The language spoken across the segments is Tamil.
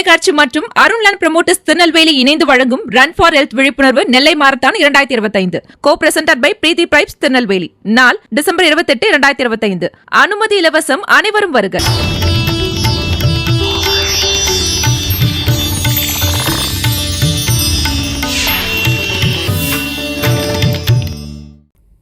தொலைக்காட்சி மற்றும் அருண்லான் ப்ரமோட்டர்ஸ் திருநெல்வேலி இணைந்து வழங்கும் ரன் ஃபார் ஹெல்த் விழிப்புணர்வு நெல்லை மாரத்தான் இரண்டாயிரத்தி இருபத்தைந்து. கோ பிரசன்டட் பை பிரீதி பிரைப்ஸ் திருநெல்வேலி. நாள் டிசம்பர் இருபத்தெட்டு இரண்டாயிரத்தி இருபத்தைந்து. அனுமதி இலவசம் அனைவரும் வருக.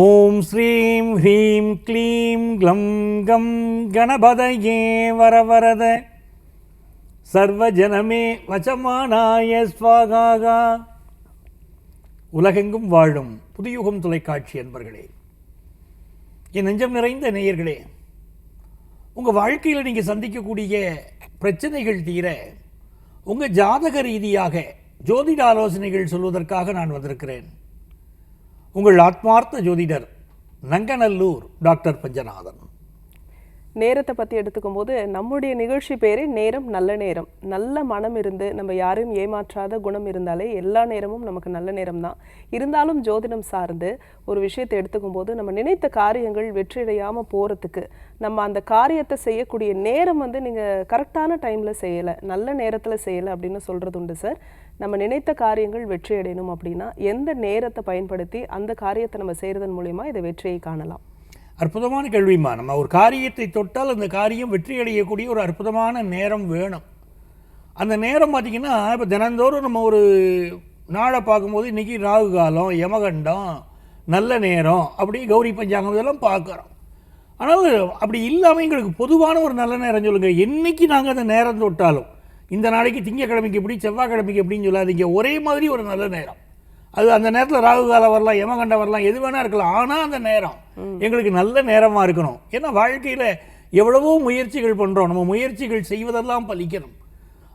ஓம் ஸ்ரீம் ஹ்ரீம் க்ளீம் க்ளம் கம் கணபதயே வரவரத. சர்வஜனமே வச்சமானாய ஸ்வாகாகா. உலகெங்கும் வாழும் புதியுகம் தொலைக்காட்சி என்பர்களே என் நெஞ்சம் நிறைந்த நேயர்களே உங்கள் வாழ்க்கையில் நீங்கள் சந்திக்கக்கூடிய பிரச்சனைகள் தீர உங்கள் ஜாதக ரீதியாக ஜோதிட ஆலோசனைகள் சொல்வதற்காக நான் வந்திருக்கிறேன். உங்கள் ஆத்மார்த்த ஜோதிடர் நங்கநல்லூர் டாக்டர் பஞ்சநாதன். நேரத்தை பற்றி எடுத்துக்கும் போது நம்முடைய நிகழ்ச்சி பேரே நேரம் நல்ல நேரம். நல்ல மனம் இருந்து நம்ம யாரையும் ஏமாற்றாத குணம் இருந்தாலே எல்லா நேரமும் நமக்கு நல்ல நேரம் தான் இருந்தாலும் ஜோதிடம் சார்ந்து ஒரு விஷயத்தை எடுத்துக்கும் போது நம்ம நினைத்த காரியங்கள் வெற்றியடையாமல் போகிறதுக்கு நம்ம அந்த காரியத்தை செய்யக்கூடிய நேரம் வந்து நீங்கள் கரெக்டான டைமில் செய்யலை நல்ல நேரத்தில் செய்யலை அப்படின்னு சொல்கிறது உண்டு சார் நம்ம நினைத்த காரியங்கள் வெற்றி அடையணும் அப்படின்னா எந்த நேரத்தை பயன்படுத்தி அந்த காரியத்தை நம்ம செய்கிறதன் மூலயமா இதை வெற்றியை காணலாம். அற்புதமான கேள்விமா நம்ம ஒரு காரியத்தை தொட்டால் அந்த காரியம் வெற்றி அடையக்கூடிய ஒரு அற்புதமான நேரம் வேணும். அந்த நேரம் பார்த்திங்கன்னா இப்போ தினந்தோறும் நம்ம ஒரு நாளை பார்க்கும்போது இன்றைக்கி ராகு காலம் யமகண்டம் நல்ல நேரம் அப்படி கௌரி பஞ்சாங்கம் இதெல்லாம் பார்க்குறோம். ஆனால் அப்படி இல்லாமல் எங்களுக்கு பொதுவான ஒரு நல்ல நேரம் சொல்லுங்கள் என்றைக்கு நாங்கள் அந்த நேரம் தொட்டாலும் இந்த நாளைக்கு திங்கக்கிழமைக்கு எப்படி செவ்வாய்க்கிழமைக்கு எப்படின்னு சொல்லாதீங்க. ஒரே மாதிரி ஒரு நல்ல நேரம். அது அந்த நேரத்தில் ராகு காலம் வரலாம் யமகண்டம் வரலாம் எது வேணா இருக்கலாம். ஆனால் அந்த நேரம் எங்களுக்கு நல்ல நேரமாக இருக்கணும். ஏன்னா வாழ்க்கையில் எவ்வளவோ முயற்சிகள் பண்ணுறோம் நம்ம முயற்சிகள் செய்வதெல்லாம் பலிக்கணும்.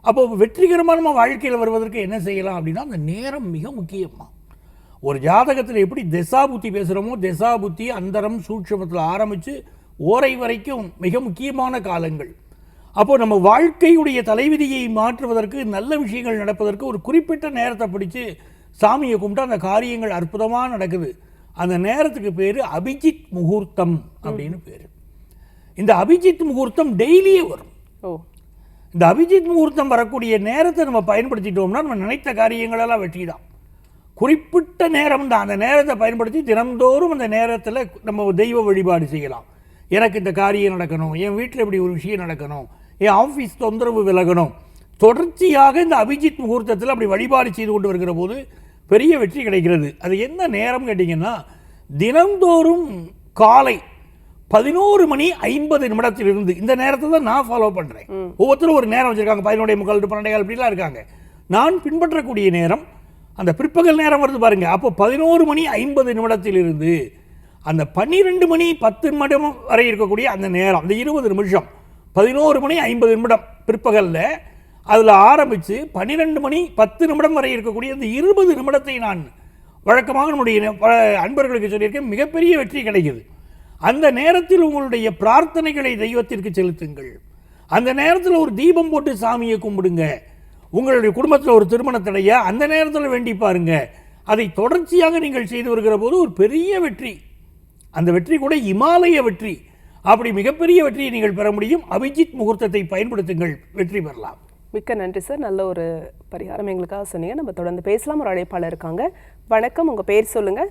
அப்போ வெற்றிகரமாக நம்ம வாழ்க்கையில் வருவதற்கு என்ன செய்யலாம் அப்படின்னா அந்த நேரம் மிக முக்கியமாக ஒரு ஜாதகத்தில் எப்படி திசாபுத்தி பேசுகிறோமோ திசாபுத்தி அந்தரம் சூட்சமத்தில் ஆரம்பித்து ஓரை வரைக்கும் மிக முக்கியமான காலங்கள். அப்போ நம்ம வாழ்க்கையுடைய தலைவிதியை மாற்றுவதற்கு நல்ல விஷயங்கள் நடப்பதற்கு ஒரு குறிப்பிட்ட நேரத்தை பிடிச்சு சாமியை கும்பிட்டு அந்த காரியங்கள் அற்புதமாக நடக்குது. அந்த நேரத்துக்கு பேர் அபிஜித் முகூர்த்தம் அப்படின்னு பேர். இந்த அபிஜித் முகூர்த்தம் டெய்லியே வரும். ஓ. இந்த அபிஜித் முகூர்த்தம் வரக்கூடிய நேரத்தை நம்ம பயன்படுத்திட்டோம்னா நம்ம நினைத்த காரியங்களெல்லாம் வெற்றி தான் குறிப்பிட்ட நேரம் தான். அந்த நேரத்தை பயன்படுத்தி தினந்தோறும் அந்த நேரத்தில் நம்ம தெய்வ வழிபாடு செய்யலாம். எனக்கு இந்த காரியம் நடக்கணும். என் வீட்டில் இப்படி ஒரு விஷயம் நடக்கணும். என் ஆஃபீஸ் தொந்தரவு விலகணும். தொடர்ச்சியாக இந்த அபிஜித் முகூர்த்தத்தில் அப்படி வழிபாடு செய்து கொண்டு வருகிற போது பெரிய வெற்றி கிடைக்கிறது. அது என்ன நேரம் கேட்டிங்கன்னா தினந்தோறும் காலை பதினோரு மணி ஐம்பது நிமிடத்திலிருந்து இந்த நேரத்தை தான் நான் ஃபாலோ பண்ணுறேன் ஒவ்வொருத்தரும் ஒரு நேரம் வச்சுருக்காங்க. பதினோடைய முக்கால் டு பன்னெண்டே இப்படிலாம் இருக்காங்க. நான் பின்பற்றக்கூடிய நேரம் அந்த பிற்பகல் நேரம் வருது பாருங்க. அப்போ பதினோரு மணி ஐம்பது நிமிடத்திலிருந்து அந்த பன்னிரெண்டு மணி பத்து நிமிடம் வரை இருக்கக்கூடிய அந்த நேரம் அந்த இருபது நிமிஷம் பதினோரு மணி ஐம்பது நிமிடம் பிற்பகலில் அதில் ஆரம்பித்து பன்னிரெண்டு மணி பத்து நிமிடம் வரை இருக்கக்கூடிய அந்த இருபது நிமிடத்தை நான் வழக்கமாக நம்முடைய அன்பர்களுக்கு சொல்லியிருக்கேன். மிகப்பெரிய வெற்றி கிடைக்குது. அந்த நேரத்தில் உங்களுடைய பிரார்த்தனைகளை தெய்வத்திற்கு செலுத்துங்கள். அந்த நேரத்தில் ஒரு தீபம் போட்டு சாமியை கும்பிடுங்க. உங்களுடைய குடும்பத்தில் ஒரு திருமண அந்த நேரத்தில் வேண்டி பாருங்க. அதை தொடர்ச்சியாக நீங்கள் செய்து வருகிற போது ஒரு பெரிய வெற்றி. அந்த வெற்றி கூட இமாலய வெற்றி. அப்படி மிகப்பெரிய வெற்றியை நீங்கள் பெற முடியும். அபிஜித் முகூர்த்தத்தை பயன்படுத்துங்கள். வெற்றி பெறலாம். மிக்க நன்றி சார். நல்ல ஒரு பரிகாரம் எங்களுக்காக சொன்னீங்க. நம்ம தொடர்ந்து பேசலாம். ஒரு அழைப்பாளர் இருக்காங்க. வணக்கம். உங்கள் பேர் சொல்லுங்க.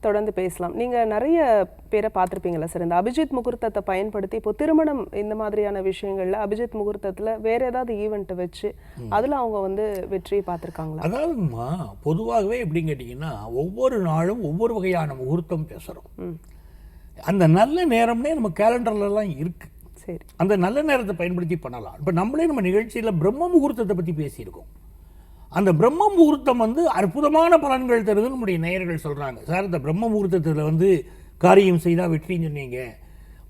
தொடர்ந்து பேசலாம். நீங்கள் நிறைய பேரை பார்த்துருப்பீங்களா சார். இந்த அபிஜித் முகூர்த்தத்தை பயன்படுத்தி இப்போ திருமணம் இந்த மாதிரியான விஷயங்கள்ல அபிஜித் முகூர்த்தத்தில் வேற ஏதாவது ஈவெண்ட்டை வச்சு அதில் அவங்க வந்து வெற்றியை பார்த்துருக்காங்களா? அதாவதுமா பொதுவாகவே எப்படின்னு கேட்டிங்கன்னா ஒவ்வொரு நாளும் ஒவ்வொரு வகையான முகூர்த்தம் பேசுகிறோம் அந்த நல்ல நேரம்னே நம்ம கேலண்டர்லலாம் இருக்குது சரி. அந்த நல்ல நேரத்தை பயன்படுத்தி பண்ணலாம். இப்போ நம்மளே நம்ம நிகழ்ச்சியில் பிரம்ம முகூர்த்தத்தை பற்றி பேசியிருக்கோம். அந்த பிரம்ம முகூர்த்தம் வந்து அற்புதமான பலன்கள் தருது நம்முடைய நேயர்கள் சொல்கிறாங்க சார் இந்த பிரம்ம முகூர்த்தத்தில் வந்து காரியம் செய்தால் வெற்றின்னு சொன்னீங்க.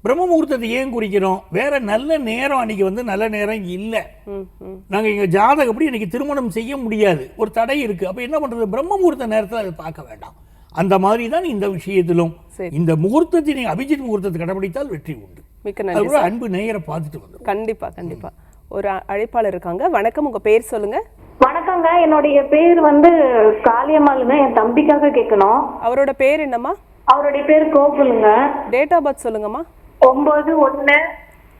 பிரம்ம முகூர்த்தத்தை ஏன் குறிக்கிறோம்? வேற நல்ல நேரம் அன்னைக்கு வந்து நல்ல நேரம் இல்லை. நாங்கள் எங்கள் ஜாதகப்படி இன்னைக்கு திருமணம் செய்ய முடியாது. ஒரு தடை இருக்குது அப்போ என்ன பண்ணுறது பிரம்ம முகூர்த்த நேரத்தில் அதை பார்க்க வேண்டாம். அந்த மாதிரி தான் இந்த விஷயத்திலும். சரி. இந்த முகூர்த்தத்தை நீங்கள் அபிஜித் முகூர்த்தத்தை கடைபிடித்தால் வெற்றி உண்டு. மிக்க நன்றி அன்பு நேயரை பார்த்துட்டு வந்துடும் கண்டிப்பா கண்டிப்பா. ஒரு அழைப்பாளர் இருக்காங்க. வணக்கம் உங்க பேர் சொல்லுங்க. வணக்கங்க. என்னுடைய பேர் வந்து காளியம்மாளுங்க என் தம்பிக்காக கேட்கணும். அவரோட பேர் என்னம்மா? அவருடைய பேர் கோகுலுங்க. டேட் ஆஃப் பர்த் சொல்லுங்கம்மா. ஒன்பது ஒண்ணு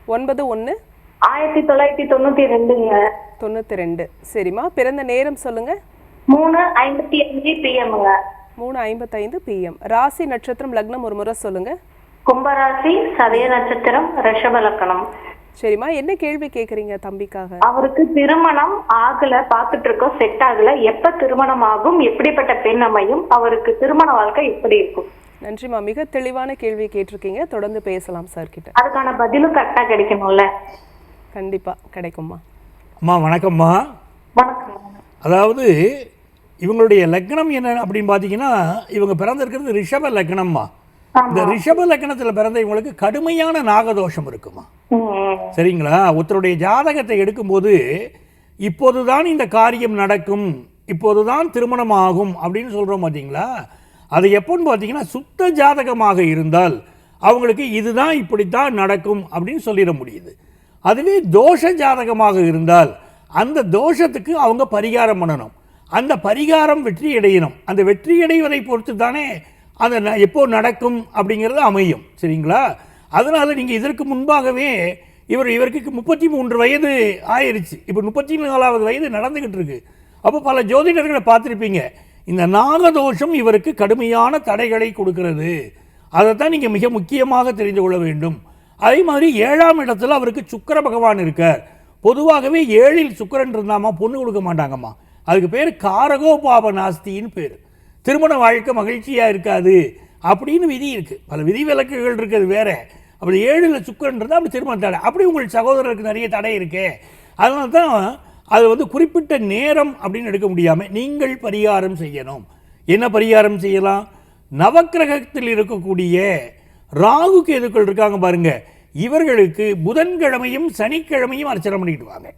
ஒன்பது ஒன்று ஆயிரத்தி தொள்ளாயிரத்தி தொண்ணூத்தி ரெண்டுங்க. தொண்ணூற்றி ரெண்டு. சரிம்மா. பிறந்த நேரம் சொல்லுங்க. மூணு ஐம்பத்தி அஞ்சு பிஎம்ங்க மூணு ஐம்பத்தைந்து பிஎம் ராசி நட்சத்திரம் லக்னம் ஒரு முறை சொல்லுங்க. கும்பராசி சதய நட்சத்திரம் ரிஷப லக்கணம். சரிம்மா என்ன கேள்வி கேட்குறீங்க தம்பிக்காக? அவருக்கு திருமணம் ஆகல பாத்துட்டு இருக்கோம் செட் ஆகல. எப்ப திருமணம் ஆகும் எப்படிப்பட்ட பெண் அமையும் அவருக்கு திருமண வாழ்க்கை எப்படி இருக்கும்? நன்றிம்மா மிக தெளிவான கேள்வி கேட்டிருக்கீங்க. தொடர்ந்து பேசலாம் சார் கிட்ட. அதுக்கான பதிலும் கரெக்டா கிடைக்கணும்ல? கண்டிப்பா கிடைக்கும்மா. அம்மா வணக்கம்மா. வணக்கம். அதாவது இவங்களுடைய லக்னம் என்ன அப்படின்னு பார்த்தீங்கன்னா இவங்க பிறந்திருக்கிறது ரிஷப லக்னம்மா. இந்த ரிஷப லக்னத்தில் பிறந்த இவங்களுக்கு கடுமையான நாகதோஷம் இருக்குமா? சரிங்களா? ஒருத்தருடைய ஜாதகத்தை எடுக்கும்போது இப்போதுதான் இந்த காரியம் நடக்கும் இப்போதுதான் திருமணம் ஆகும் அப்படின்னு சொல்கிறோம் பார்த்தீங்களா அது எப்போன்னு பார்த்தீங்கன்னா சுத்த ஜாதகமாக இருந்தால் அவங்களுக்கு இதுதான் இப்படித்தான் நடக்கும் அப்படின்னு சொல்லிட முடியுது. அதுவே தோஷ ஜாதகமாக இருந்தால் அந்த தோஷத்துக்கு அவங்க பரிகாரம் பண்ணணும். அந்த பரிகாரம் வெற்றி அடையணும். அந்த வெற்றி அடைவதை பொறுத்து தானே அந்த ந- எப்போ நடக்கும் அப்படிங்கிறது அமையும். சரிங்களா? அதனால் நீங்கள் இதற்கு முன்பாகவே இவர் இவருக்கு முப்பத்தி மூன்று வயது ஆயிருச்சு. இப்போ முப்பத்தி நாலாவது வயது நடந்துக்கிட்டு இருக்கு. அப்போ பல ஜோதிடர்களை பார்த்துருப்பீங்க. இந்த நாகதோஷம் இவருக்கு கடுமையான தடைகளை கொடுக்கிறது. அதைத்தான் நீங்கள் மிக முக்கியமாக தெரிந்து கொள்ள வேண்டும். அதே மாதிரி ஏழாம் இடத்துல அவருக்கு சுக்கர பகவான் இருக்கார். பொதுவாகவே ஏழில் சுக்கரன் இருந்தாமா பொண்ணு கொடுக்க மாட்டாங்கம்மா. அதுக்கு பேர் காரகோபாப நாஸ்தின்னு பேர். திருமண வாழ்க்கை மகிழ்ச்சியாக இருக்காது அப்படின்னு விதி இருக்குது பல விதி விலக்குகள் இருக்குது வேறு. அப்படி ஏழில் சுக்கரன் இருந்தால் அப்படி திருமண தடை. அப்படி உங்கள் சகோதரருக்கு நிறைய தடை இருக்கே. அதனால தான் அது வந்து குறிப்பிட்ட நேரம் அப்படின்னு எடுக்க முடியாமல் நீங்கள் பரிகாரம் செய்யணும். என்ன பரிகாரம் செய்யலாம்? நவக்கிரகத்தில் இருக்கக்கூடிய ராகு கேதுக்கள் இருக்காங்க பாருங்க. இவர்களுக்கு புதன்கிழமையும் சனிக்கிழமையும் அர்ச்சனை பண்ணிட்டு வாங்க.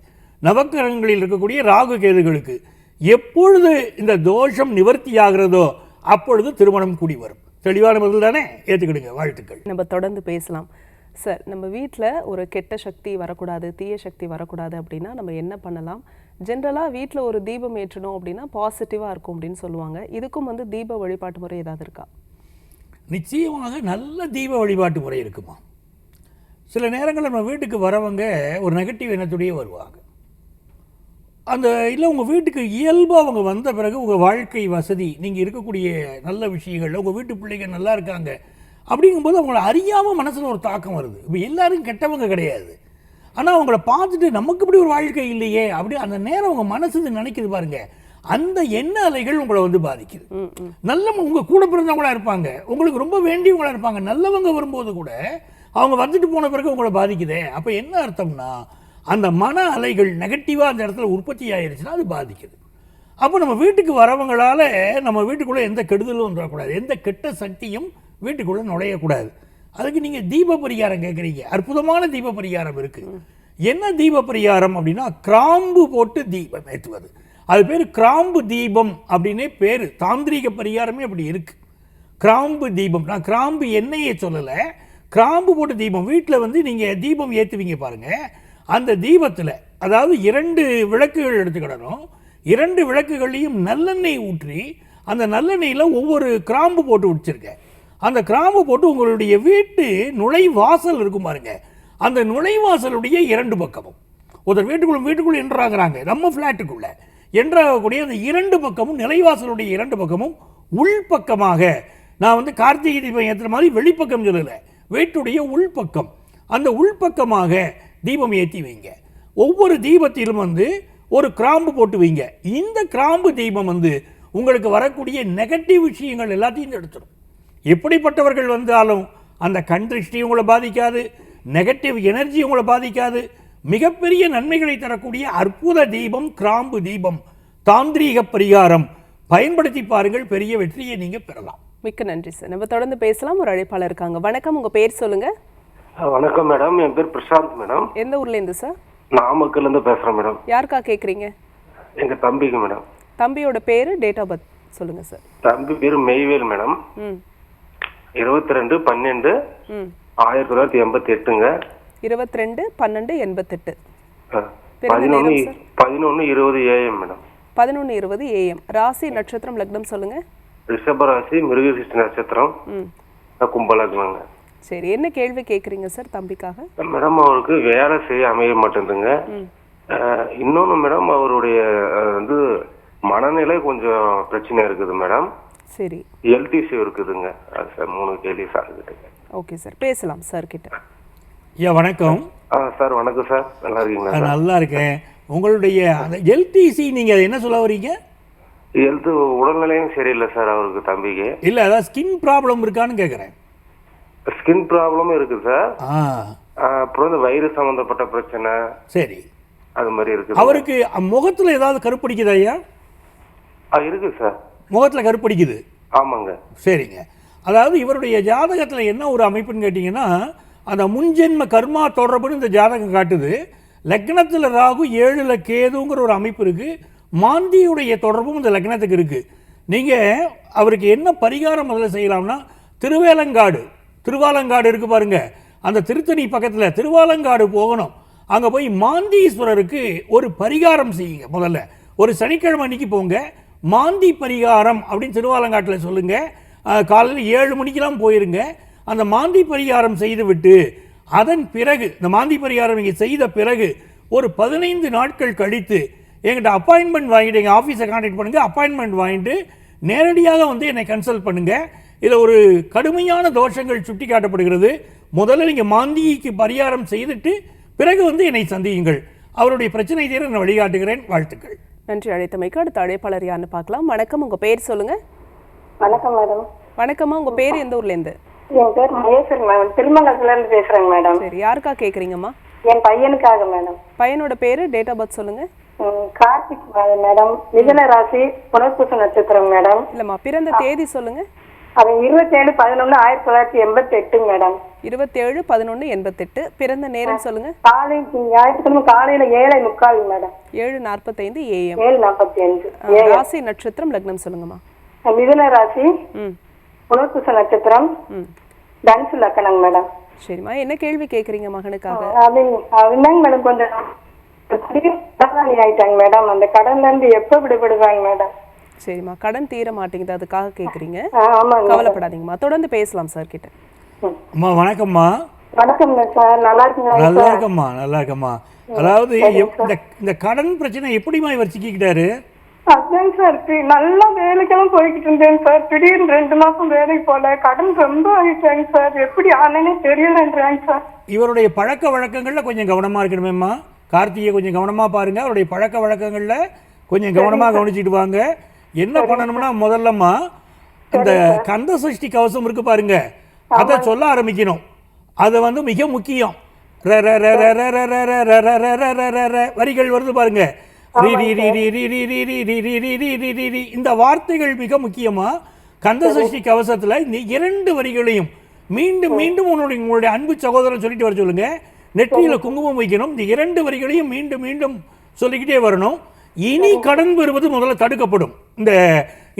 நவக்கிரகங்களில் இருக்கக்கூடிய ராகு கேதுகளுக்கு. எப்பொழுது இந்த தோஷம் நிவர்த்தி ஆகிறதோ அப்பொழுது திருமணம் கூடி வரும். தெளிவான பதில் தானே? ஏற்றுக்கிடுங்க வாழ்த்துக்கள். நம்ம தொடர்ந்து பேசலாம். சார் நம்ம வீட்டில் ஒரு கெட்ட சக்தி வரக்கூடாது தீய சக்தி வரக்கூடாது அப்படின்னா நம்ம என்ன பண்ணலாம்? ஜென்ரலாக வீட்டில் ஒரு தீபம் ஏற்றணும் அப்படின்னா பாசிட்டிவாக இருக்கும் அப்படின்னு சொல்லுவாங்க. இதுக்கும் வந்து தீப வழிபாட்டு முறை ஏதாவது இருக்கா? நிச்சயமாக நல்ல தீப வழிபாட்டு முறை இருக்குமா? சில நேரங்களில் நம்ம வீட்டுக்கு வரவங்க ஒரு நெகட்டிவ் எண்ணத்துடைய வருவாங்க. அந்த இல்லை உங்கள் வீட்டுக்கு இயல்பாக அவங்க வந்த பிறகு உங்கள் வாழ்க்கை வசதி நீங்கள் இருக்கக்கூடிய நல்ல விஷயங்கள் உங்கள் வீட்டு பிள்ளைங்க நல்லா இருக்காங்க அப்படிங்கும்போது அவங்கள அறியாமல் மனசில் ஒரு தாக்கம் வருது. இப்போ எல்லாரும் கெட்டவங்க கிடையாது. ஆனால் அவங்கள பார்த்துட்டு நமக்கு இப்படி ஒரு வாழ்க்கை இல்லையே அப்படி அந்த நேரம் உங்கள் மனசு நினைக்குது பாருங்க. அந்த எண்ண அலைகள் உங்களை வந்து பாதிக்குது. நல்ல உங்க கூட பிறந்தவங்களா இருப்பாங்க. உங்களுக்கு ரொம்ப வேண்டியவங்களா இருப்பாங்க. நல்லவங்க வரும்போது கூட அவங்க வந்துட்டு போன பிறகு உங்களை பாதிக்குதே. அப்ப என்ன அர்த்தம்னா அந்த மன அலைகள் நெகட்டிவாக அந்த இடத்துல உற்பத்தி ஆகிருச்சுன்னா அது பாதிக்குது. அப்போ நம்ம வீட்டுக்கு வரவங்களால நம்ம வீட்டுக்குள்ளே எந்த கெடுதலும் வந்துடக்கூடாது எந்த கெட்ட சக்தியும் வீட்டுக்குள்ளே நுழையக்கூடாது. அதுக்கு நீங்கள் தீப பரிகாரம் கேட்குறீங்க அற்புதமான தீப பரிகாரம் இருக்குது என்ன தீப பரிகாரம் அப்படின்னா கிராம்பு போட்டு தீபம் ஏற்றுவது அது பேர் கிராம்பு தீபம் அப்படின்னே பேர். தாந்திரிக பரிகாரமே அப்படி இருக்குது கிராம்பு தீபம். நான் கிராம்பு எண்ணெயை சொல்லலை. கிராம்பு போட்டு தீபம். வீட்டில் வந்து நீங்கள் தீபம் ஏற்றுவீங்க பாருங்கள் அந்த தீபத்தில் அதாவது இரண்டு விளக்குகள் எடுத்துக்கிடணும் இரண்டு விளக்குகளையும் நல்லெண்ணெய் ஊற்றி அந்த நல்லெண்ணெயில் ஒவ்வொரு கிராம்பு போட்டு உடிச்சிருக்கேன் அந்த கிராம்பு போட்டு உங்களுடைய வீட்டு நுழைவாசல் இருக்கும் பாருங்க. அந்த நுழைவாசலுடைய இரண்டு பக்கமும். ஒருத்தர் வீட்டுக்குள்ள வீட்டுக்குள்ளே என்றாகிறாங்க. நம்ம ஃப்ளாட்டுக்குள்ளே என்றாகக்கூடிய அந்த இரண்டு பக்கமும் நிலைவாசலுடைய இரண்டு பக்கமும் உள்பக்கமாக. நான் வந்து கார்த்திகை தீபம் ஏற்றுற மாதிரி வெளிப்பக்கம் சொல்லலை. வீட்டுடைய உள்பக்கம். அந்த உள்பக்கமாக தீபம் ஏற்றி வைங்க. ஒவ்வொரு தீபத்திலும் வந்து ஒரு கிராம்பு போட்டு வைங்க. இந்த கிராம்பு தீபம் வந்து உங்களுக்கு வரக்கூடிய நெகட்டிவ் விஷயங்கள் எல்லாத்தையும் எடுத்துடும் எப்படிப்பட்டவர்கள் வந்தாலும் அந்த கண் திருஷ்டி உங்களை பாதிக்காது நெகட்டிவ் எனர்ஜி உங்களை பாதிக்காது. மிகப்பெரிய நன்மைகளை தரக்கூடிய அற்புத தீபம் கிராம்பு தீபம். தாந்திரீக பரிகாரம். பயன்படுத்தி பாருங்கள் பெரிய வெற்றியை நீங்கள் பெறலாம். மிக்க நன்றி சார் நம்ம தொடர்ந்து பேசலாம். ஒரு அழைப்பாளர் இருக்காங்க. வணக்கம். உங்கள் பேர் சொல்லுங்கள் வணக்கம் மேடம். என் பேர் பிரசாந்த் மேடம். எந்த ஊர்லேருந்து சார்? நாமக்கல்ல இருந்து பேசுறேன் மேடம். யாருக்கா கேட்குறீங்க எங்க தம்பிக்கு மேடம். தம்பியோட பேர் டேட் ஆஃப் பர்த் சொல்லுங்கள் சார். தம்பி பேர் மெய்வேல் மேடம். இருபத்தி ரெண்டு பன்னெண்டு ஆயிரத்தி தொள்ளாயிரத்தி எண்பத்தி எட்டுங்க இருபத்தி ரெண்டு பன்னெண்டு எண்பத்தெட்டு பிறந்த பதினொன்னு இருபது ஏஎம் மேடம். பதினொன்று இருபது ஏஎம் ராசி நட்சத்திரம் லக்னம் சொல்லுங்கள் ரிஷபராசி மிருகசிஷ்ட நட்சத்திரம். கும்பலக்னங்க. சரி என்ன கேள்வி கேட்குறீங்க சார் தம்பிக்காக? மேடம் அவருக்கு வேலை செய்ய அமைய மாட்டேங்குதுங்க. அஹ், இன்னொன்னு மேடம் அவருடைய வந்து மனநிலை கொஞ்சம் பிரச்சனை இருக்குது மேடம். சரி. எல்டிசி இருக்குதுங்க. அது சார் மூணு கேள்வி சார் கிட்ட. ஓகே சார் பேசலாம் சார் கிட்ட. ஐயா வணக்கம். ஆ சார் வணக்கம் சார். நல்லா இருக்கீங்களா நல்லா இருக்கேன். உங்களுடைய அந்த எல்டிசி நீங்கள் என்ன சொல்ல வரீங்க? ஹெல்த் உடல்நிலையும் சரியில்லை சார் அவருக்கு தம்பிக்கு. இல்லை அதான் ஸ்கின் ப்ராப்ளம் இருக்கான்னு கேட்குறேன் ஸ்கின் ப்ராப்ளமும் இருக்குது சார். அப்புறம் இந்த வயிறு சம்பந்தப்பட்ட பிரச்சனை. சரி. அது மாதிரி இருக்குது அவருக்கு முகத்தில் ஏதாவது கருப்பிடிக்குதா ஐயா? ஆ இருக்கு சார். முகத்தில் கருப்பிடிக்குது? ஆமாங்க. சரிங்க. அதாவது இவருடைய ஜாதகத்தில் என்ன ஒரு அமைப்புன்னு கேட்டிங்கன்னா அந்த முன்ஜென்ம கர்மா தொடர்புன்னு இந்த ஜாதகம் காட்டுது. லக்னத்தில் ராகு ஏழுல கேதுங்கிற ஒரு அமைப்பு இருக்குது மாந்தியுடைய தொடர்பும் இந்த லக்னத்துக்கு இருக்குது நீங்கள் அவருக்கு என்ன பரிகாரம் முதல்ல செய்யலாம்னா திருவேலங்காடு. திருவாலங்காடு இருக்குது பாருங்க. அந்த திருத்தணி பக்கத்தில் திருவாலங்காடு போகணும். அங்கே போய் மாந்தீஸ்வரருக்கு ஒரு பரிகாரம் செய்யுங்க முதல்ல. ஒரு சனிக்கிழமை அன்னைக்கு போங்க. மாந்தி பரிகாரம் அப்படின்னு திருவாலங்காட்டில் சொல்லுங்க. காலையில் ஏழு மணிக்கெலாம் போயிருங்க. அந்த மாந்தி பரிகாரம் செய்துவிட்டு அதன் பிறகு இந்த மாந்தி பரிகாரம் நீங்கள் செய்த பிறகு ஒரு பதினைந்து நாட்கள் கழித்து எங்கிட்ட அப்பாயின்மெண்ட் வாங்கிட்டு எங்கள் ஆஃபீஸை கான்டாக்ட் பண்ணுங்கள் அப்பாயின்மெண்ட் வாங்கிட்டு நேரடியாக வந்து என்னை கன்சல்ட் பண்ணுங்கள் இதில் ஒரு கடுமையான தோஷங்கள் சுட்டி காட்டப்படுகிறது முதல்ல நீங்கள் மாந்திக்கு பரிகாரம் செய்துட்டு பிறகு வந்து என்னை சந்தியுங்கள். அவருடைய பிரச்சனை தீர நான் வழிகாட்டுகிறேன். வாழ்த்துக்கள். நன்றி அழைத்தமைக்கு அடுத்த அழைப்பாளர் யாருன்னு பார்க்கலாம். வணக்கம் உங்கள் பேர் சொல்லுங்கள் வணக்கம் மேடம். வணக்கம்மா உங்கள் பேர் எந்த ஊர்லேருந்து? என் பேர் மகேஸ்வரி மேடம். திருமங்கலத்துல இருந்து பேசுறேங்க மேடம். சரி யாருக்கா கேட்குறீங்கம்மா என் பையனுக்காக மேடம். பையனோட பேர் டேட் ஆஃப் பர்த் சொல்லுங்கள் ம், கார்த்திக் மேடம். மிதன ராசி புனர்பூச நட்சத்திரம் மேடம். இல்லைம்மா பிறந்த தேதி சொல்லுங்கள் அவன் இருபத்தேழு பதினொன்று ஆயிரத்தி தொள்ளாயிரத்தி எண்பத்தி எட்டு மேடம். இருபத்தேழு பதினொன்று எண்பத்தெட்டு. பிறந்த நேரம் சொல்லுங்கள் காலை ஞாயிற்றுக்கிழமை காலையில ஏழை முக்கால் மேடம். ஏழு நாற்பத்தைந்து ஏஎம். ஏழு நாற்பத்தி அஞ்சு ராசி நட்சத்திரம் லக்னம் சொல்லுங்கம்மா. மிதுன ராசி புனர்பூச நட்சத்திரம் ம். தனுசு லக்கணம் மேடம். சரிம்மா என்ன கேள்வி கேட்குறீங்க மகனுக்காக? அது அதுதாங்க மேடம் கொஞ்சம் ஆயிட்டாங்க மேடம். அந்த கடன்ல இருந்து எப்ப விடுபடுவாங்க மேடம்? சரிம்மா. கடன் தீர மாட்டேங்குது அதுக்காக கேட்குறீங்க கவலைப்படாதீங்கம்மா. தொடர்ந்து பேசலாம் சார் கிட்ட அம்மா வணக்கம்மா. வணக்கம் சார். நல்லா இருக்கீங்களா நல்லா இருக்கம்மா நல்லா இருக்கம்மா. அதாவது இந்த இந்த கடன் பிரச்சனை எப்படிம்மா இவர் சிக்கிக்கிட்டாரு? அதான் சார். நல்லா வேலைக்கெல்லாம் போய்கிட்டு இருந்தேன் சார். திடீர்னு ரெண்டு மாசம் வேலைக்கு போல கடன் ரொம்ப ஆயிட்டாங்க சார். எப்படி ஆனேனே தெரியலன்றாங்க சார். இவருடைய பழக்க வழக்கங்கள்ல கொஞ்சம் கவனமா இருக்கணுமேம்மா. கார்த்திகை கொஞ்சம் கவனமா பாருங்க. அவருடைய பழக்க வழக்கங்கள்ல கொஞ்சம் கவனமா கவனிச்சிட்டு வாங்க. என்ன பண்ணணும்னா முதல்லம்மா இந்த கந்த சஷ்டி கவசம் இருக்கு பாருங்க அதை சொல்ல ஆரம்பிக்கணும் அது வந்து மிக முக்கியம் வரிகள் வருது பாருங்க இந்த வார்த்தைகள் மிக முக்கியமா கந்த சஷ்டி கவசத்துல இந்த இரண்டு வரிகளையும் மீண்டும் மீண்டும் உன்னுடைய உங்களுடைய அன்பு சகோதரன் சொல்லிட்டு வர சொல்லுங்க நெற்றியில குங்குமம் வைக்கணும் இந்த இரண்டு வரிகளையும் மீண்டும் மீண்டும் சொல்லிக்கிட்டே வரணும் இனி கடன் பெறுவது முதல்ல தடுக்கப்படும். இந்த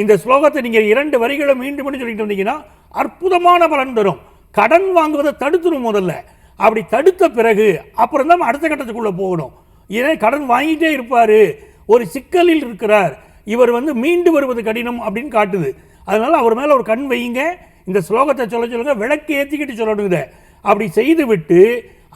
இந்த ஸ்லோகத்தை நீங்கள் இரண்டு வரிகளை மீண்டும் மீண்டும் சொல்லிட்டு வந்தீங்கன்னா அற்புதமான பலன் தரும். கடன் வாங்குவதை தடுத்துரும் முதல்ல. அப்படி தடுத்த பிறகு அப்புறம் தான் அடுத்த கட்டத்துக்குள்ளே போகணும். ஏன் கடன் வாங்கிட்டே இருப்பார். ஒரு சிக்கலில் இருக்கிறார். இவர் வந்து மீண்டு வருவது கடினம் அப்படின்னு காட்டுது. அதனால் அவர் மேலே ஒரு கண் வையுங்க. இந்த ஸ்லோகத்தை சொல்ல சொல்லுங்க விளக்கு ஏற்றிக்கிட்டு சொல்லணுங்க அப்படி செய்துவிட்டு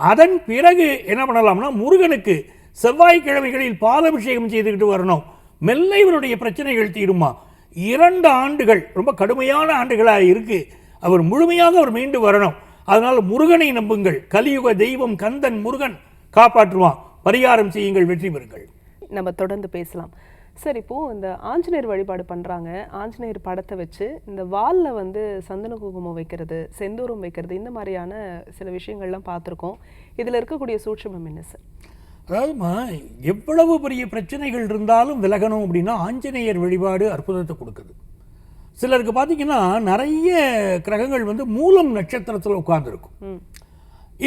அதன் பிறகு என்ன பண்ணலாம்னா முருகனுக்கு செவ்வாய்க்கிழமைகளில் பாலபிஷேகம் செய்துக்கிட்டு வரணும். மெல்ல இவருடைய பிரச்சனைகள் தீருமா? இரண்டு ஆண்டுகள் ரொம்ப கடுமையான ஆண்டுகளாக இருக்கு. அவர் முழுமையாக அவர் மீண்டு வரணும். அதனால் முருகனை நம்புங்கள். கலியுக தெய்வம் கந்தன் முருகன் காப்பாற்றுவான். பரிகாரம் செய்யுங்கள் வெற்றி பெறுங்கள். நம்ம தொடர்ந்து பேசலாம். சார் இப்போ இந்த ஆஞ்சநேயர் வழிபாடு பண்றாங்க. ஆஞ்சநேயர் படத்தை வச்சு இந்த வால்ல வந்து சந்தன குங்குமம் வைக்கிறது செந்தூரம் வைக்கிறது இந்த மாதிரியான சில விஷயங்கள்லாம் பார்த்துருக்கோம். இதுல இருக்கக்கூடிய சூட்சமம் என்ன சார்? அதாவதுமா எவ்வளவு பெரிய பிரச்சனைகள் இருந்தாலும் விலகணும் அப்படின்னா ஆஞ்சநேயர் வழிபாடு அற்புதத்தை கொடுக்குது. சிலருக்கு பார்த்தீங்கன்னா நிறைய கிரகங்கள் வந்து மூலம் நட்சத்திரத்தில் உட்கார்ந்துருக்கும்.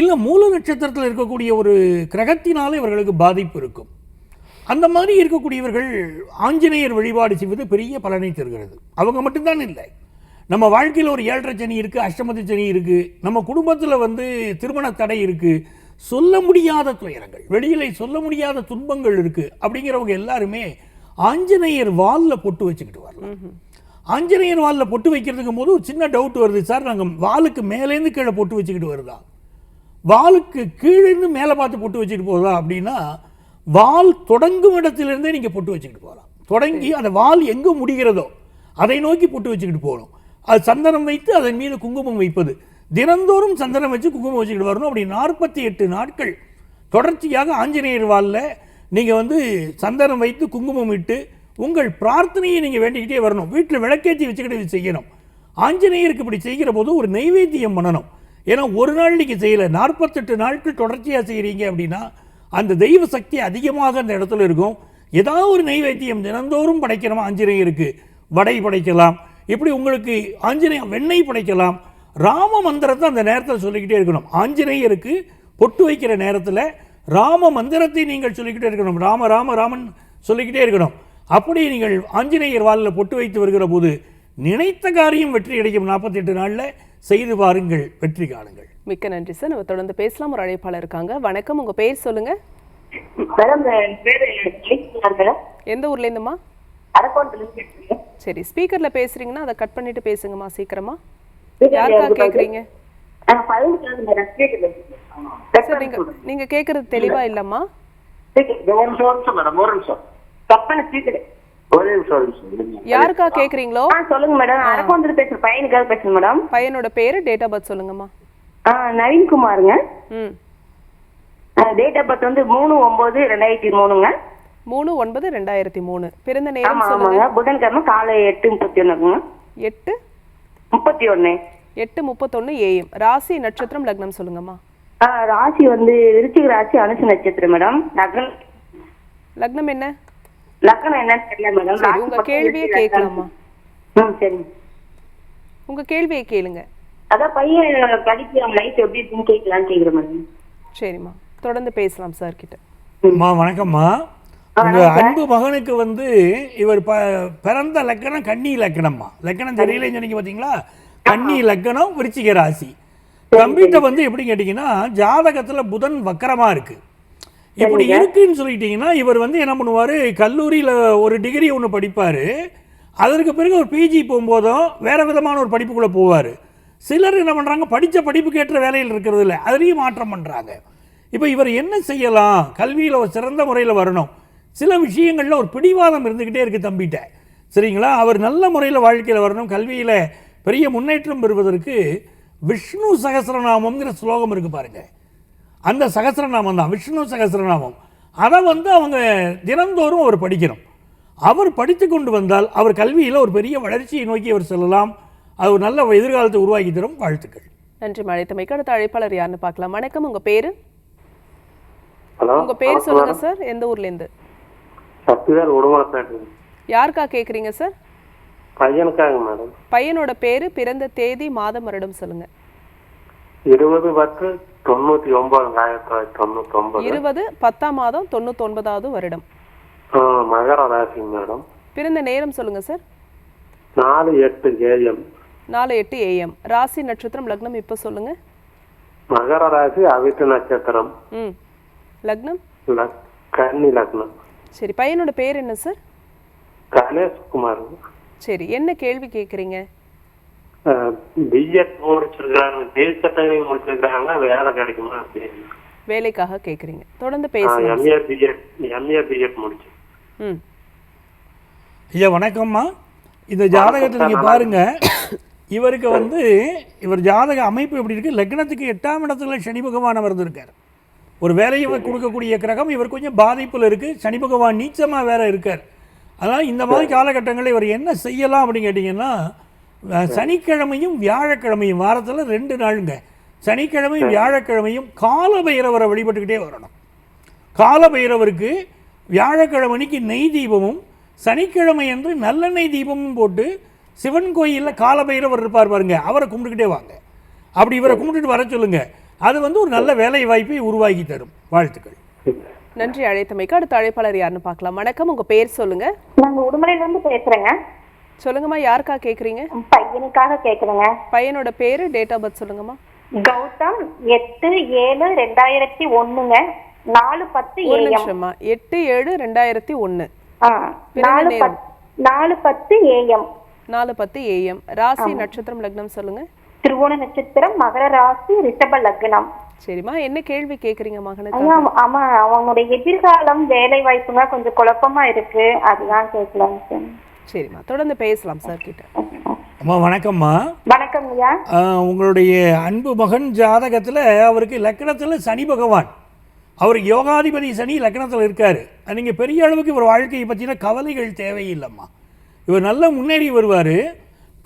இல்லை மூல நட்சத்திரத்தில் இருக்கக்கூடிய ஒரு கிரகத்தினால இவர்களுக்கு பாதிப்பு இருக்கும். அந்த மாதிரி இருக்கக்கூடியவர்கள் ஆஞ்சநேயர் வழிபாடு செய்வது பெரிய பலனை தருகிறது. அவங்க மட்டும்தான் இல்லை. நம்ம வாழ்க்கையில் ஒரு ஏழரை சனி இருக்குது அஷ்டமதி சனி இருக்குது நம்ம குடும்பத்தில் வந்து திருமண தடை இருக்குது சொல்ல முடியாத துயரங்கள். வெளியில சொல்ல முடியாத துன்பங்கள் இருக்குது அப்படிங்கிறவங்க எல்லாருமே ஆஞ்சநேயர் வாலில் பொட்டு வச்சுக்கிட்டு வரலாம். ஆஞ்சநேயர் வாலில் பொட்டு வைக்கிறதுக்கும் போது ஒரு சின்ன டவுட் வருது. சார் நாங்கள் வாலுக்கு மேலேருந்து கீழே பொட்டு வச்சுக்கிட்டு வருதா? வாலுக்கு கீழேருந்து மேலே பார்த்து பொட்டு வச்சுட்டு போதா? அப்படின்னா வால் தொடங்கும் இடத்திலிருந்தே நீங்கள் பொட்டு வச்சுக்கிட்டு போகலாம். தொடங்கி அந்த வால் எங்கே முடிகிறதோ அதை நோக்கி பொட்டு வச்சுக்கிட்டு போகணும். அது சந்தனம் வைத்து அதன் மீது குங்குமம் வைப்பது. தினந்தோறும் சந்தனம் வச்சு குங்குமம் வச்சுக்கிட்டு வரணும். அப்படி நாற்பத்தி எட்டு நாட்கள் தொடர்ச்சியாக ஆஞ்சநேயர் வாலில் நீங்கள் வந்து சந்தனம் வைத்து குங்குமம் இட்டு உங்கள் பிரார்த்தனையை நீங்கள் வேண்டிக்கிட்டே வரணும். வீட்டில் விளக்கேற்றி வச்சுக்கிட்டு இது செய்யணும். ஆஞ்சநேயருக்கு இப்படி செய்கிற போது ஒரு நைவேத்தியம் பண்ணணும். ஏன்னா ஒரு நாள் நீங்கள் செய்யலை. நாற்பத்தெட்டு நாட்கள் தொடர்ச்சியாக செய்கிறீங்க அப்படின்னா அந்த தெய்வ சக்தி அதிகமாக அந்த இடத்துல இருக்கும். ஏதாவது ஒரு நைவேத்தியம் தினந்தோறும் படைக்கணும்? ஆஞ்சநேயருக்கு. வடை படைக்கலாம். இப்படி உங்களுக்கு ஆஞ்சநேயம் வெண்ணெய் படைக்கலாம். ராம மந்திரத்தை அந்த நேரத்தில் சொல்லிக்கிட்டே இருக்கணும். ஆஞ்சநேயருக்கு பொட்டு வைக்கிற நேரத்தில் ராம மந்திரத்தை நீங்கள் சொல்லிக்கிட்டே இருக்கணும். ராம ராம ராமன் சொல்லிக்கிட்டே இருக்கணும். அப்படி நீங்கள் ஆஞ்சநேயர் வாலில் பொட்டு வைத்து வருகிற போது நினைத்த காரியம் வெற்றி கிடைக்கும் நாற்பத்தெட்டு நாளில் செய்து பாருங்கள் வெற்றி காணுங்கள். மிக்க நன்றி சார். நம்ம தொடர்ந்து பேசலாம். ஒரு அழைப்பாளர் இருக்காங்க. வணக்கம். உங்க பேர் சொல்லுங்க. எந்த ஊர்ல இருந்துமா சரி ஸ்பீக்கர்ல பேசுறீங்கன்னா அதை கட் பண்ணிட்டு பேசுங்கம்மா சீக்கிரமா. கேக்குறீங்க? நீங்க கேக்குறது தெளிவா இல்லம்மா. யாருக்கா கேக்குறீங்களோ? சொல்லுங்க மேடம். அரக்கோணத்துல பேசுறேன் பையனுக்காக பேசுறேன் மேடம். பையனோட பேரு டேட் ஆஃப் பர்த் சொல்லுங்கம்மா. ஆ நவீன்குமாருங்க. ம். டேட் ஆஃப் பர்த் வந்து மூணு ஒன்பது ரெண்டாயிரத்தி மூணுங்க. மூணு ஒன்பது ரெண்டாயிரத்தி மூணு. பிறந்த நேரம் சொல்லுங்க. புதன்கிழமை காலை எட்டு முப்பத்தி ஒண்ணுங்க எட்டு முப்பத்தி ஒண்ணு எட்டு முப்பத்தொன்னு ஏஎம் ராசி நட்சத்திரம் லக்னம் சொல்லுங்கம்மா. ஆ, ராசி வந்து விருச்சிக ராசி அனுசு நட்சத்திரம் மேடம். லக்னம். லக்னம் என்ன? லக்னம் என்னன்னு தெரியல மேடம். உங்க கேள்வியை கேட்கலாமா? ம் சரிங்க உங்க கேள்வியை கேளுங்க. அதான் பையன் படிக்கிற லைஃப் எப்படி இருக்குன்னு கேட்கலான்னு கேக்குறேன் மேடம். சரிம்மா. தொடர்ந்து பேசலாம் சார் கிட்ட அம்மா வணக்கம்மா. உங்க அன்பு மகனுக்கு வந்து இவர் ப பிறந்த லக்கணம் கன்னி லக்கணம்மா. லக்கணம் தெரியலன்னு சொன்னீங்க பார்த்தீங்களா கன்னி லக்கணம் விருச்சிக ராசி. தம்பிட்ட வந்து எப்படி கேட்டிங்கன்னா ஜாதகத்துல புதன் வக்கரமா இருக்கு. இப்படி இருக்குன்னு சொல்லிட்டீங்கன்னா இவர் வந்து என்ன பண்ணுவார்? கல்லூரியில் ஒரு டிகிரி ஒன்று படிப்பார். அதற்கு பிறகு ஒரு பிஜி போகும்போதும் வேற விதமான ஒரு படிப்புக்குள்ளே போவார். சிலர் என்ன பண்ணுறாங்க படித்த படிப்புக்கு ஏற்ற வேலையில் இருக்கிறது இல்லை. அதுலேயும் மாற்றம் பண்ணுறாங்க இப்போ இவர் என்ன செய்யலாம்? கல்வியில் ஒரு சிறந்த முறையில் வரணும். சில விஷயங்களில் ஒரு பிடிவாதம் இருந்துக்கிட்டே இருக்குது தம்பிட்ட. சரிங்களா? அவர் நல்ல முறையில் வாழ்க்கையில் வரணும். கல்வியில் பெரிய முன்னேற்றம் பெறுவதற்கு விஷ்ணு சகஸ்ரநாமம்ங்கிற ஸ்லோகம் இருக்கு பாருங்க. அந்த சகஸ்ரநாமம் தான். விஷ்ணு சகஸ்ரநாமம் அதை வந்து அவங்க தினந்தோறும் அவர் படிக்கணும். அவர் படித்து கொண்டு வந்தால் அவர் கல்வியில் ஒரு பெரிய வளர்ச்சியை நோக்கி அவர் செல்லலாம். அது ஒரு நல்ல எதிர்காலத்தை உருவாக்கி தரும் வாழ்த்துக்கள். நன்றி அழைத்தமைக்கு அடுத்த அழைப்பாளர் யாருன்னு பார்க்கலாம். வணக்கம். உங்க பேரு? ஹலோ. உங்க பேர் சொல்லுங்க சார். எந்த ஊர்ல சக்திவேல் உடுமலைப்பேட்டை. யாருக்கா கேக்குறீங்க சார் பையனுக்காக மேடம் பையனோட பேரு பிறந்த தேதி மாதம் வருடம் சொல்லுங்க. இருபது பத்து தொண்ணூத்தி ஒன்பது ஆயிரத்தி தொள்ளாயிரத்தி தொண்ணூத்தி ஒன்பது இருபது பத்தாம் மாதம் தொண்ணூத்தி ஒன்பதாவது வருடம். ஆ, மகர ராசி மேடம் பிறந்த நேரம் சொல்லுங்க சார் நாலு எட்டு ஏஎம். நாலு எட்டு ஏஎம். ராசி நட்சத்திரம் லக்னம் இப்போ சொல்லுங்க. மகர ராசி அவிட்டு நட்சத்திரம். ம். லக்னம்? லக்- கன்னி லக்னம். சரி பையனோட பேர் என்ன சார் கணேஷ்குமார். சரி என்ன கேள்வி கேட்குறீங்க பிஎட் முடிச்சிருக்காங்க தேசத்தனை முடிச்சிருக்காங்க வேலை கிடைக்குமா அப்படின்னு. வேலைக்காக கேட்குறீங்க தொடர்ந்து பேசலாம் எம்ஏ பிஎட் எம்ஏ பிஎட் முடிச்சு. ம். ஐயா வணக்கம்மா. இந்த ஜாதகத்தை நீங்கள் பாருங்க. இவருக்கு வந்து இவர் ஜாதக அமைப்பு எப்படி இருக்கு? லக்னத்துக்கு எட்டாம் இடத்துல சனி பகவான் அமர்ந்திருக்கார். ஒரு வேலையை கொடுக்கக்கூடிய கிரகம் இவர் கொஞ்சம் பாதிப்பில் இருக்குது சனி பகவான் நீச்சமாக வேற இருக்கார். அதனால் இந்த மாதிரி காலகட்டங்களில் இவர் என்ன செய்யலாம் அப்படின்னு கேட்டிங்கன்னா சனிக்கிழமையும் வியாழக்கிழமையும் வாரத்தில் ரெண்டு நாளுங்க. சனிக்கிழமையும் வியாழக்கிழமையும் கால பைரவரை வழிபட்டுக்கிட்டே வரணும். காலபைரவருக்கு வியாழக்கிழமைக்கு நெய் தீபமும் சனிக்கிழமை என்று நல்லெண்ணெய் தீபமும் போட்டு சிவன் கோயிலில் காலபைரவர் இருப்பார் பாருங்க அவரை கும்பிட்டுக்கிட்டே வாங்க. அப்படி இவரை கும்பிட்டுட்டு வர சொல்லுங்கள் அது வந்து ஒரு நல்ல வேலை வாய்ப்பை உருவாக்கி தரும். வாழ்த்துக்கள். நன்றி அழைத்தமைக்கு அடுத்த அழைப்பாளர் யாருன்னு பார்க்கலாம். வணக்கம் உங்க பேர் சொல்லுங்க. நாங்க உடுமலையில இருந்து பேசுறேங்க. சொல்லுங்கம்மா யாருக்கா கேக்குறீங்க? பையனுக்காக கேக்குறேங்க. பையனோட பேரு டேட் ஆஃப் பர்த் சொல்லுங்கம்மா. கௌதம் எட்டு ஏழு ரெண்டாயிரத்தி ஒண்ணுங்க. நாலு பத்து ஒரு ஏஎம் நிமிஷம்மா. எட்டு ஏழு ரெண்டாயிரத்தி பிறந்த நாலு நேரம். பத்- நாலு பத்து ஏஎம் நாலு பத்து ஏஎம் ராசி நட்சத்திரம் லக்னம் சொல்லுங்க. திருவோண நட்சத்திரம் மகர ராசி ரிஷப லக்னம். சரிம்மா என்ன கேள்வி கேக்குறீங்க மகனுக்கு? ஐயா ஆமா அவனுடைய எதிர்காலம் வேலை வாய்ப்புங்க கொஞ்சம் குழப்பமா இருக்கு. அதுதான் கேட்கலாம் சார் சரிம்மா தொடர்ந்து பேசலாம் சார் கிட்ட. அம்மா வணக்கம்மா. வணக்கம் ஐயா. ஆஹ், உங்களுடைய அன்பு மகன் ஜாதகத்தில் அவருக்கு லக்னத்தில் சனி பகவான். அவர் யோகாதிபதி சனி லக்னத்தில் இருக்கார். நீங்கள் பெரிய அளவுக்கு இவர் வாழ்க்கையை பற்றின கவலைகள் தேவையில்லைம்மா. இவர் நல்லா முன்னேறி வருவார்.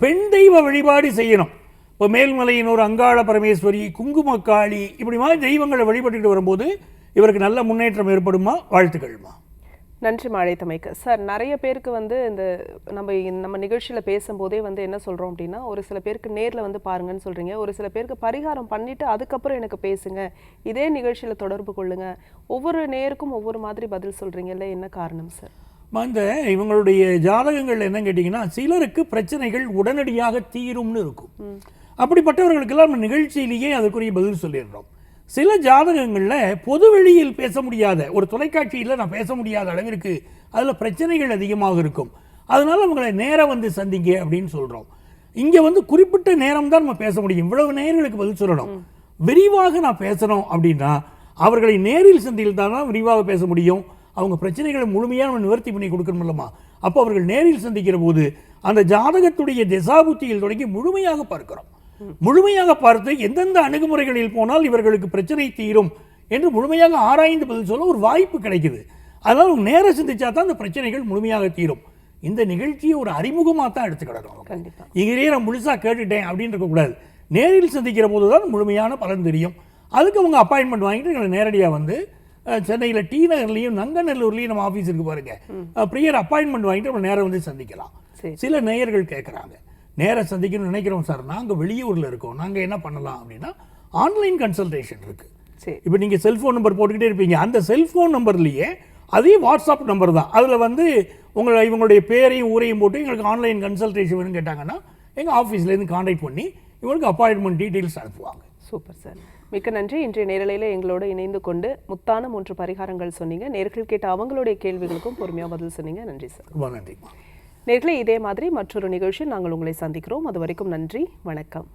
பெண் தெய்வ வழிபாடு செய்யணும். இப்போ மேல்மலையினூர் அங்காள பரமேஸ்வரி குங்குமக்காளி இப்படி மாதிரி தெய்வங்களை வழிபட்டுக்கிட்டு வரும்போது இவருக்கு நல்ல முன்னேற்றம் ஏற்படுமா வாழ்த்துக்கள்மா? நன்றி அழைத்தமைக்கு சார் நிறைய பேருக்கு வந்து இந்த நம்ம நம்ம நிகழ்ச்சியில் பேசும்போதே வந்து என்ன சொல்கிறோம் அப்படின்னா ஒரு சில பேருக்கு நேரில் வந்து பாருங்கன்னு சொல்கிறீங்க ஒரு சில பேருக்கு பரிகாரம் பண்ணிவிட்டு அதுக்கப்புறம் எனக்கு பேசுங்க. இதே நிகழ்ச்சியில் தொடர்பு கொள்ளுங்க. ஒவ்வொரு நேருக்கும் ஒவ்வொரு மாதிரி பதில் சொல்கிறீங்கல்ல என்ன காரணம் சார்? இந்த இவங்களுடைய ஜாதகங்கள் என்ன கேட்டிங்கன்னா சிலருக்கு பிரச்சனைகள் உடனடியாக தீரும்னு இருக்கும். அப்படிப்பட்டவர்களுக்கெல்லாம் நம்ம நிகழ்ச்சியிலேயே அதுக்குரிய பதில் சொல்லிடுறோம். சில ஜாதகங்களில் பொது வெளியில் பேச முடியாத ஒரு தொலைக்காட்சியில் நான் பேச முடியாத அளவிற்கு அதில் பிரச்சனைகள் அதிகமாக இருக்கும். அதனால அவங்களை நேரம் வந்து சந்திங்க அப்படின்னு சொல்கிறோம் இங்கே வந்து குறிப்பிட்ட நேரம் தான் நம்ம பேச முடியும். இவ்வளவு நேர்களுக்கு பதில் சொல்லணும். விரிவாக நான் பேசணும் அப்படின்னா அவர்களை நேரில் சந்தியில் தான் விரிவாக பேச முடியும். அவங்க பிரச்சனைகளை முழுமையாக நம்ம நிவர்த்தி பண்ணி கொடுக்கணும் இல்லைம்மா. அப்போ அவர்கள் நேரில் சந்திக்கிற போது அந்த ஜாதகத்துடைய திசாபுத்தியில் தொடங்கி முழுமையாக பார்க்கிறோம். முழுமையாக பார்த்து எந்தெந்த அணுகுமுறைகளில் போனால் இவர்களுக்கு பிரச்சனை தீரும் என்று முழுமையாக ஆராய்ந்து பதில் சொல்ல ஒரு வாய்ப்பு கிடைக்குது. அதனால் அவங்க நேர சிந்திச்சா தான் அந்த பிரச்சனைகள் முழுமையாக தீரும். இந்த நிகழ்ச்சியை ஒரு அறிமுகமாக தான் எடுத்துக்கிடணும். இங்கேயே நான் முழுசாக கேட்டுட்டேன் அப்படின்னு இருக்கக்கூடாது நேரில் சந்திக்கிற போது தான் முழுமையான பலன் தெரியும். அதுக்கு அவங்க அப்பாயின்மெண்ட் வாங்கிட்டு எங்களை நேரடியாக வந்து சென்னையில் டி நகர்லையும் நங்கநல்லூர்லையும் நம்ம ஆஃபீஸ் இருக்கு பாருங்க. ப்ரியர் அப்பாயின்மெண்ட் வாங்கிட்டு நம்ம நேரம் வந்து சந்திக்கலாம். சில நேயர்கள் கேட்குறாங்க நேரம் சந்திக்கணும்னு நினைக்கிறோம் சார். நாங்கள் வெளியூரில் இருக்கோம். நாங்கள் என்ன பண்ணலாம் அப்படின்னா ஆன்லைன் கன்சல்டேஷன் இருக்குது சரி. இப்போ நீங்கள் செல்ஃபோன் நம்பர் போட்டுக்கிட்டே இருப்பீங்க. அந்த செல்ஃபோன் நம்பர்லேயே அதே வாட்ஸ்அப் நம்பர் தான். அதில் வந்து உங்களை இவங்களுடைய பேரையும் ஊரையும் போட்டு எங்களுக்கு ஆன்லைன் கன்சல்டேஷன் வேணும்னு கேட்டாங்கன்னா எங்கள் ஆஃபீஸ்லேருந்து காண்டாக்ட் பண்ணி இவங்களுக்கு அப்பாயின்மெண்ட் டீட்டெயில்ஸ் அனுப்புவாங்க. Super sir. மிக்க நன்றி. இன்றைய நேரலையில் எங்களோட இணைந்து கொண்டு முத்தான மூன்று பரிகாரங்கள் சொன்னீங்க. நேர்கள் கேட்ட அவங்களுடைய கேள்விகளுக்கும் பொறுமையாக பதில் சொன்னீங்க. நன்றி சார். ரொம்ப நன்றிம்மா. நேர்களை இதே மாதிரி மற்றொரு நிகழ்ச்சியில் நாங்கள் உங்களை சந்திக்கிறோம். அது வரைக்கும் நன்றி. வணக்கம்.